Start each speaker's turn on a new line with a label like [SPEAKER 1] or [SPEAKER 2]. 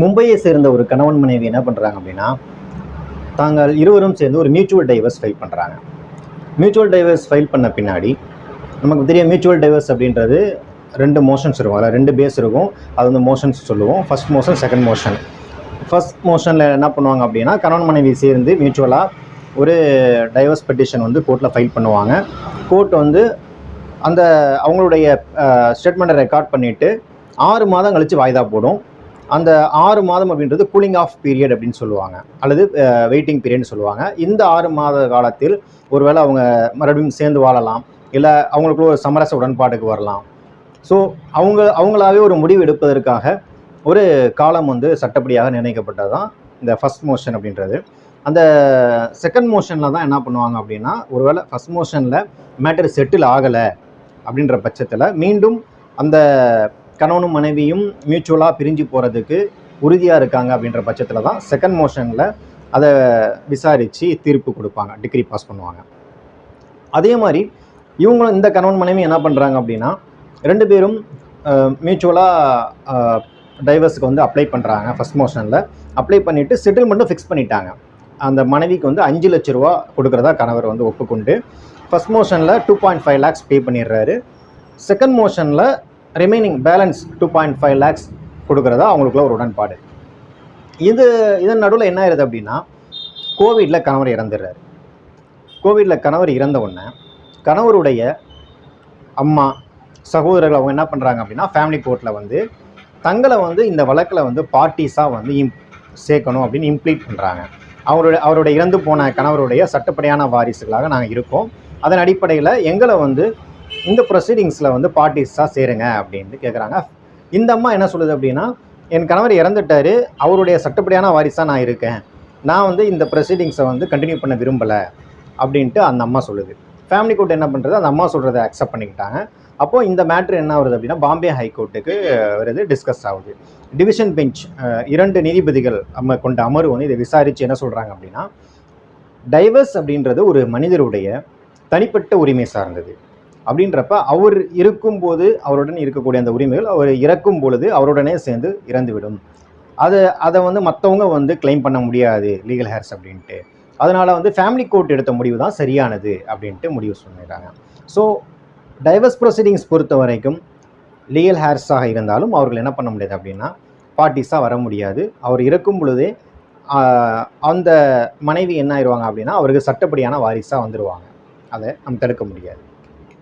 [SPEAKER 1] மும்பையை சேர்ந்த ஒரு கணவன் மனைவி என்ன பண்ணுறாங்க அப்படின்னா தாங்கள் இருவரும் சேர்ந்து ஒரு மியூச்சுவல் டைவர்ஸ் ஃபைல் பண்ணுறாங்க மியூச்சுவல் டைவர்ஸ் ஃபைல் பண்ண பின்னாடி நமக்கு தெரியும் மியூச்சுவல் டைவர்ஸ் அப்படின்றது ரெண்டு மோஷன்ஸ் இருக்கும். அதில் ரெண்டு பேஸ் இருக்கும். அது வந்து மோஷன்ஸ் சொல்லுவோம். ஃபர்ஸ்ட் மோஷன் செகண்ட் மோஷன் ஃபர்ஸ்ட் மோஷனில் என்ன பண்ணுவாங்க அப்படின்னா கணவன் மனைவி சேர்ந்து மியூச்சுவலாக ஒரு டைவர்ஸ் பெட்டிஷன் வந்து கோர்ட்டில் ஃபைல் பண்ணுவாங்க. கோர்ட் வந்து அந்த அவங்களுடைய ஸ்டேட்மெண்ட்டை ரெக்கார்ட் பண்ணிவிட்டு ஆறு மாதம் கழித்து வாய்தா போடும். அந்த ஆறு மாதம் அப்படின்றது கூலிங் ஆஃப் பீரியட் அப்படின்னு சொல்லுவாங்க. அல்லது வெயிட்டிங் பீரியட்னு சொல்லுவாங்க. இந்த ஆறு மாத காலத்தில் ஒருவேளை அவங்க மறுபடியும் சேர்ந்து வாழலாம். இல்லை அவங்களுக்குள்ள ஒரு சமரச உடன்பாட்டுக்கு வரலாம். ஸோ அவங்க அவங்களாவே ஒரு முடிவு எடுப்பதற்காக ஒரு காலம் வந்து சட்டப்படியாக நிர்ணயிக்கப்பட்டது தான் இந்த ஃபஸ்ட் மோஷன் அப்படின்றது. அந்த செகண்ட் மோஷனில் தான் என்ன பண்ணுவாங்க அப்படின்னா ஒருவேளை ஃபஸ்ட் மோஷனில் மேட்டர் செட்டில் ஆகலை அப்படின்ற பட்சத்தில் மீண்டும் அந்த கணவனும் மனைவியும் மியூச்சுவலாக பிரிஞ்சு போகிறதுக்கு உறுதியாக இருக்காங்க அப்படின்ற பட்சத்தில் தான் செகண்ட் மோஷனில் அதை விசாரித்து தீர்ப்பு கொடுப்பாங்க டிகிரி பாஸ் பண்ணுவாங்க. அதே மாதிரி இவங்களும் இந்த கணவன் மனைவி என்ன பண்ணுறாங்க அப்படின்னா ரெண்டு பேரும் மியூச்சுவலாக டைவர்ஸுக்கு வந்து அப்ளை பண்ணுறாங்க ஃபஸ்ட் மோஷனில் அப்ளை பண்ணிவிட்டு செட்டில்மெண்ட்டும் ஃபிக்ஸ் பண்ணிட்டாங்க. அந்த மனைவிக்கு வந்து அஞ்சு லட்ச ரூபா கொடுக்குறதா கணவர் வந்து ஒப்புக்கொண்டு ஃபஸ்ட் மோஷனில் two point five lakhs pay பண்ணிடுறாரு. செகண்ட் மோஷனில் remaining balance two point five lakhs கொடுக்குறதா அவங்களுக்குள்ள ஒரு உடன்பாடு. இது இதன் நடுவில் என்ன ஆயிருது அப்படின்னா கோவிடில் கணவர் இறந்துடுறாரு. கோவிடில் கணவர் இறந்த உடனே கணவருடைய அம்மா சகோதரர்கள் அவங்க என்ன பண்ணுறாங்க அப்படின்னா ஃபேமிலி கோர்ட்டில் வந்து தங்களை வந்து இந்த வழக்கில் வந்து பார்ட்டிஸாக வந்து இம் சேர்க்கணும் அப்படின்னு இம்ப்ளீட் பண்ணுறாங்க அவருடைய அவருடைய இறந்து போன கணவருடைய சட்டப்படியான வாரிசுகளாக நாங்கள் இருக்கோம். அதன் அடிப்படையில் எங்களை வந்து இந்த ப்ரொசீடிங்ஸில் வந்து பார்ட்டிஸாக சேருங்க அப்படின்ட்டு கேட்குறாங்க இந்த அம்மா என்ன சொல்லுது அப்படின்னா என் கணவர் இறந்துட்டாரு. அவருடைய சட்டப்படியான வாரிசாக நான் இருக்கேன். நான் வந்து இந்த ப்ரொசீடிங்ஸை வந்து கண்டினியூ பண்ண விரும்பலை. அப்படின்ட்டு அந்த அம்மா சொல்லுது. ஃபேமிலி கோர்ட் என்ன பண்ணுறது அந்த அம்மா சொல்கிறத அக்செப்ட் பண்ணிக்கிட்டாங்க. அப்போது இந்த மேட்ரு என்ன வருது அப்படின்னா பாம்பே ஹைகோர்ட்டுக்கு வருது டிஸ்கஸ் ஆகுது. டிவிஷன் பெஞ்ச் இரண்டு நீதிபதிகள் அம்ம கொண்ட அமர்வு வந்து இதை விசாரித்து என்ன சொல்கிறாங்க அப்படின்னா டைவர்ஸ் அப்படின்றது ஒரு மனிதருடைய தனிப்பட்ட உரிமை சார்ந்தது. அப்படின்றப்ப அவர் இருக்கும்போது அவருடன் இருக்கக்கூடிய அந்த உரிமைகள் அவர் இறக்கும் பொழுது அவருடனே சேர்ந்து இறந்துவிடும். அதை அதை வந்து மற்றவங்க வந்து கிளைம் பண்ண முடியாது லீகல் ஹேர்ஸ் அப்படின்ட்டு. அதனால் வந்து ஃபேமிலி கோர்ட் எடுத்த முடிவு தான் சரியானது அப்படின்ட்டு முடிவு சொல்லிடுறாங்க. ஸோ டைவர்ஸ் ப்ரொசீடிங்ஸ் பொறுத்த வரைக்கும் லீகல் ஹேர்ஸாக இருந்தாலும் அவர்கள் என்ன பண்ண முடியாது அப்படின்னா பார்ட்டிஸாக வர முடியாது. அவர் இறக்கும் பொழுதே அந்த மனைவி என்ன ஆயிடுவாங்க அப்படின்னா அவருக்கு சட்டப்படியான வாரிசாக வந்துடுவாங்க அதை நம்ம தடுக்க முடியாது.